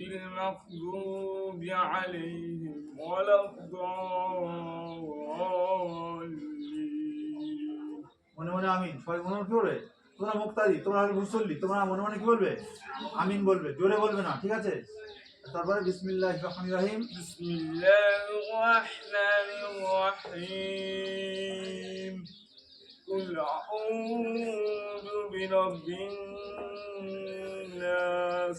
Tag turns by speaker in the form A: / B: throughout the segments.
A: المغضوب عليهم ولا الضالين
B: মনে মনে আমিন সবাই মনে মনে কি বলবে তোমরা মুক্তাদি তোমরা আগে মুসল্লি তোমরা মনে মনে কি বলবে আমিন বলবে জোরে বলবে না ঠিক আছে তারপরে বিসমিল্লাহ রহমান রাহিম
A: بسم الله الرحمن الرحيم قل أعوذ برب الناس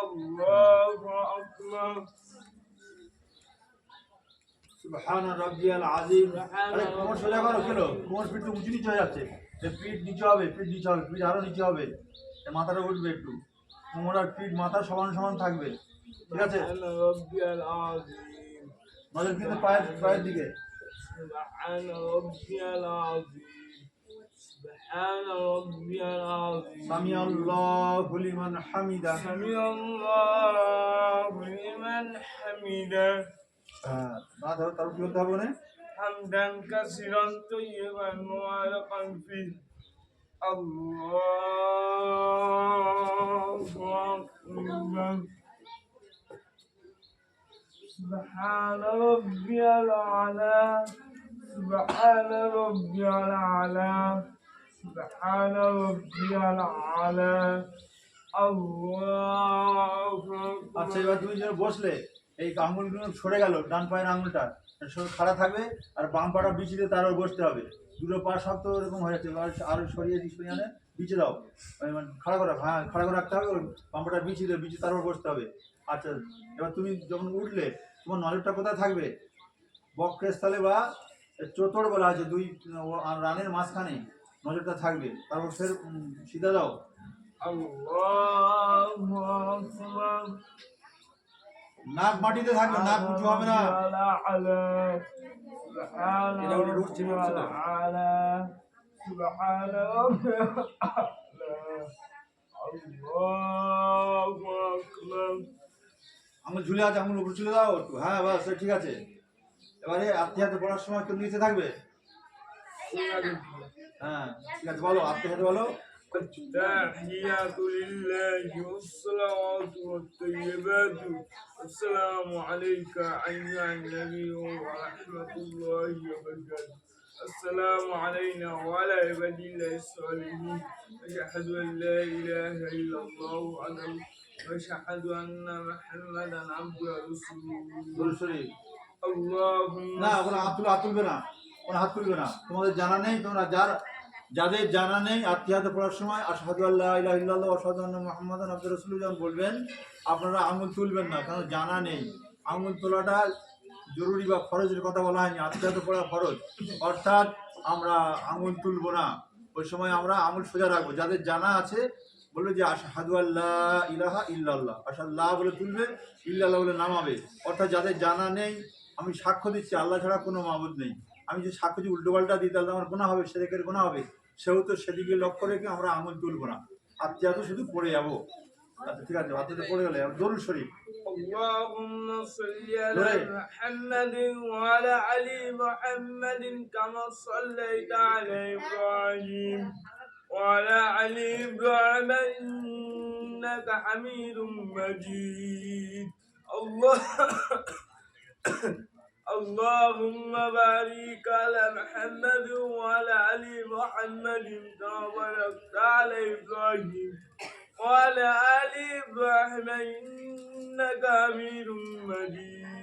A: الله أكبر
B: সুবহান রাব্বিয়াল আযীম আরে কোমর সোজা করো কেন কোমর পিঠ তো উঁচু নিচে হয়ে যাচ্ছে যে পিঠ নিচে হবে পিঠ নিচে হবে পিঠ আরো নিচে হবে এ মাথাটা উঠবে একটু কোমর আর পিঠ মাথা সমান সমান থাকবে ঠিক আছে
A: سبحان ربي العظيم
B: নজর কিন্তু পায়ের পায়ের দিকে
A: سبحان ربي العظيم سبحان ربي العظيم
B: সামি আল্লাহু লিমান হামিদা
A: سمع الله لمن حمده
B: হ্যাঁ না ধরো তারপর কি করতে হবে না
A: حمدا كثيرا طيبا مباركا فيه الله أكبر سبحان ربي الأعلى سبحان ربي الأعلى سبحان ربي الأعلى الله
B: আচ্ছা
A: أكبر
B: এবার তুমি যেন বসলে এই আঙুলগুলো সরে গেল ডান পায়ের আঙুলটা সরে খাড়া থাকবে আর বাম পাটা বিচিতে তার উপর বসতে হবে দুটো পা শক্ত এরকম হয়ে যাচ্ছে এবার আরো সরিয়ে দিই সরিয়ে আনে বিচে দাও ওই মানে খাড়া করে হ্যাঁ খাড়া করে রাখতে হবে ওই বাম পাটা বিচি দেবে বিচে তার উপর বসতে হবে আচ্ছা এবার তুমি যখন উঠলে তোমার নজরটা কোথায় থাকবে বক্ষস্থলে বা চোতর বলা আছে দুই ও- আর রানের মাঝখানে নজরটা থাকবে। তারপর ফের সিধা দাও। নাক মাটিতে থাকবে নাক উঁচু হবে না। আঙুল ঝুলে আছে আঙুল উপর ঝুলে দাও। একটু হ্যাঁ বাস ঠিক আছে। এবারে আপনি হাতে পড়ার সময় একটু নিচে থাকবে? বলো আত্মীয় হাতে বলো
A: التحيات لله والصلوات والطيبات السلام عليك أيها النبي ورحمة الله وبركاته السلام علينا وعلى عباد الله الصالحين أشهد أن لا إله إلا الله وحده وأشهد أن محمدا عبده ورسوله
B: দরুদ শরীফ
A: اللهم
B: না ওখানে হাত তুলে হাত তুলবে না কোনো হাত তুলবে না। তোমাদের জানা নেই, তোমরা যার যাদের জানা নেই আত্মীয় পড়ার সময় আশহাদু আল্লাহ আশহাদু আন্না মুহাম্মাদান যখন বলবেন, আপনারা আঙুল তুলবেন না, কারণ জানা নেই। আঙুল তোলাটা জরুরি বা ফরজের কথা বলা হয়নি আত্মীয় পড়া ফরজ। অর্থাৎ আমরা আঙুল তুলব না। ওই সময় আমরা আঙুল সোজা রাখব। যাদের জানা আছে, বলবে যে আশহাদু আল্লাহ ইলাহা ইল্লাল্লাহ। আশাল্লাহ বলে তুলবে, ইল্লাল্লাহ বলে নামাবে। অর্থাৎ যাদের জানা নেই, আমি সাক্ষ্য দিচ্ছি, আল্লাহ ছাড়া কোনো মাবুদ নেই। আমি যে সাক্ষ্য যদি উল্টো পাল্টা দিই তাহলে আমার গোনা হবে সেদিকের গোনা হবে সেহেতু সেদিকে লক্ষ্য রেখে আমরা আঙুল তুলবো না আত্মীয় তো শুধু পড়ে যাবো আচ্ছা ঠিক আছে আত্মীয় পড়ে গেলে দরুদ শরীফ
A: اللهم صل على
B: دوري.
A: محمد وعلى علي محمد كما صليت على إبراهيم وعلى علي إبراهيم إنك حميد مجيد الله اللهم بارك على محمد وعلى آل محمد كما على إبراهيم وعلى آل إبراهيم إنك امير مجيد.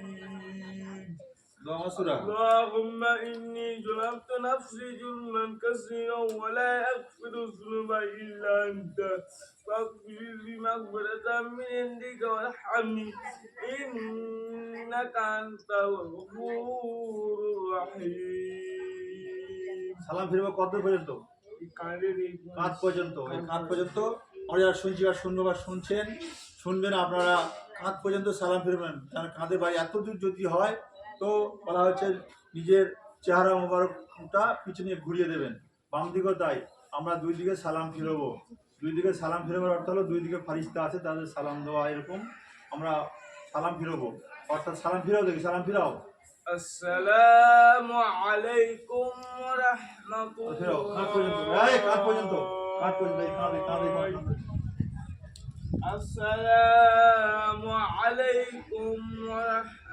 A: اللهم إني ظلمت نفسي ظلما كثيرا ولا يغفر الذنوب إلا أنت فاغفر لي مغفرة من عندك وارحمني إنك أنت الغفور الرحيم
B: সালাম ফিরবো কত পর্যন্ত
A: এই কাঁধের এই
B: কাঁধ পর্যন্ত এই কাঁধ পর্যন্ত আমরা যারা শুনছি বা শুনবো বা শুনছেন শুনবেন আপনারা কাঁধ পর্যন্ত সালাম ফিরবেন কারণ কাঁধের বাড়ি এত দূর যদি হয় তো বলা হচ্ছে নিজের চেহারা মোবারকটা পিছনে ঘুরিয়ে দেবেন। বাম দিকেও তাই। আমরা দুই দিকে সালাম ফিরবো। দুই দিকে সালাম ফিরবার অর্থ হলো দুই দিকে ফারিস্তা আছে তাদের সালাম দেওয়া এরকম। আমরা সালাম ফিরবো। অর্থাৎ সালাম ফিরাও দেখি। সালাম ফিরাও। আসসালামু আলাইকুম ওয়া রাহমাতুল্লাহ।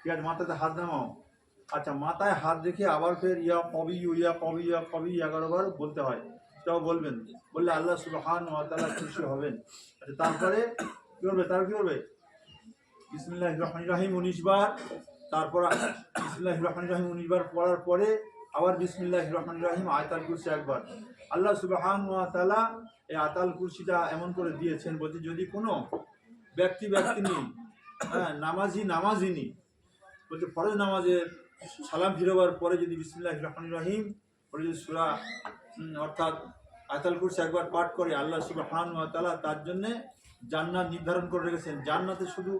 B: ঠিক আছে মাথাতে হাত নামাও। আচ্ছা মাথায় হাত রেখে আবার ফের ইয়া কবি ইয়া কবি ইয়া কবি, এগারো বার বলতে হয়। সেটাও বলবেন। বললে আল্লাহ সুবহান ওয়া তাআলা খুশি হবেন। আচ্ছা তারপরে কী করবে তার কী করবে বিসমিল্লাহ রহমান রাহিম, উনিশ বার। তারপর বিসমিল্লাহ রহমান রাহিম, উনিশ বার পড়ার পরে আবার বিসমিল্লাহ রহমান রাহিম, আয়তাল কুরসি একবার। আল্লাহ সুবহান তাআলা এই আতাল কুরসিটা এমন করে দিয়েছেন বলছে, যদি কোনো ব্যক্তি ব্যক্তিনি হ্যাঁ নামাজি নামাজিনি বলছে, ফরজ নামাজের সালাম ফিরোবার পরে যদি বিসমিল্লাহ রহমান রাহিম, পরে যদি সুরা অর্থাৎ আয়তাল কুরসি একবার পাঠ করে আল্লাহ সুবহান তাআলা তার জন্যে জান্নাত নির্ধারণ করে রেখেছেন। জান্নাতে শুধু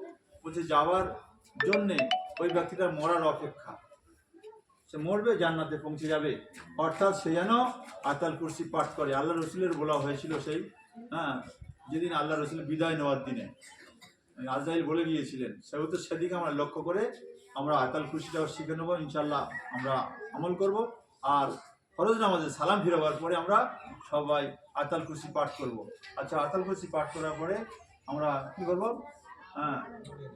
B: বলছে যাওয়ার জন্যে ওই ব্যক্তিটার মরার অপেক্ষা। সে মরবে, জান্নাতে পৌঁছে যাবে। অর্থাৎ সে যেন আতাল কুরসি পাঠ করে। আল্লাহ রসুলের বলা হয়েছিল সেই হ্যাঁ যেদিন আল্লাহ রসুল বিদায় নেওয়ার দিনে। আজরাইল বলে গিয়েছিলেন সেহেতু সেদিকে আমরা লক্ষ্য করে আমরা আতাল কুরসিটাও শিখে নেব ইনশাল্লাহ আমরা আমল করব। আর ফরজ নামাজে সালাম ফিরাবার পরে আমরা সবাই আতাল খুশি পাঠ করব। আচ্ছা আতাল খুশি পাঠ করার পরে আমরা কি করব? হ্যাঁ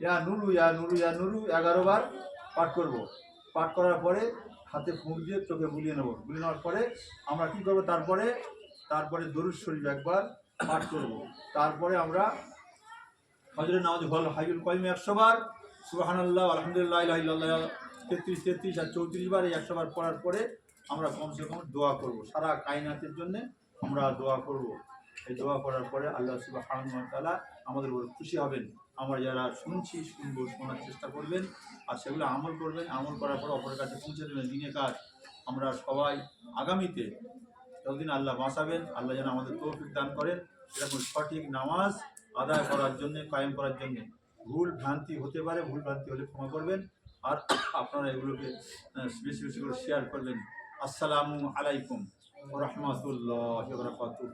B: ইয়া নুরু ইয়া নুরু ইয়া নুরু, এগারো বার পাঠ করব। পাঠ করার পরে হাতে ফুঁক দিয়ে চোখে বুলিয়ে নেব। বুলিয়ে নেওয়ার পরে আমরা কি করব? তারপরে তারপরে দরুদ শরীফ একবার পাঠ করব। তারপরে আমরা হজরের নামাজ হল হাইজুল কয়মি একশো বার সুবাহান আল্লাহ আলহামদুলিল্লাহ তেত্রিশ তেত্রিশ আর চৌত্রিশ বার, এই একশো বার পড়ার পরে আমরা কমসে কম দোয়া করব। সারা কায়নাতের জন্যে আমরা দোয়া করব। এই দোয়া করার পরে আল্লাহ সুবাহান তালা আমাদের উপর খুশি হবেন। আমরা যারা শুনছি, শুনব, শোনার চেষ্টা করবেন আর সেগুলো আমল করবেন, আমল করার পর অপরের কাছে পৌঁছে দেবেন দিনে কাজ। আমরা সবাই আগামীতে যতদিন আল্লাহ বাঁচাবেন, আল্লাহ যেন আমাদের তৌফিক দান করেন, এরকম সঠিক নামাজ আদায় করার জন্য, কায়েম করার জন্য ভুল ভ্রান্তি হতে পারে, ভুল ভ্রান্তি হলে ক্ষমা করবেন। আর আপনারা এগুলোকে বেশি বেশি করে শেয়ার করবেন। আসসালামু আলাইকুম রহমতুল্লাহ বরকাতুহ।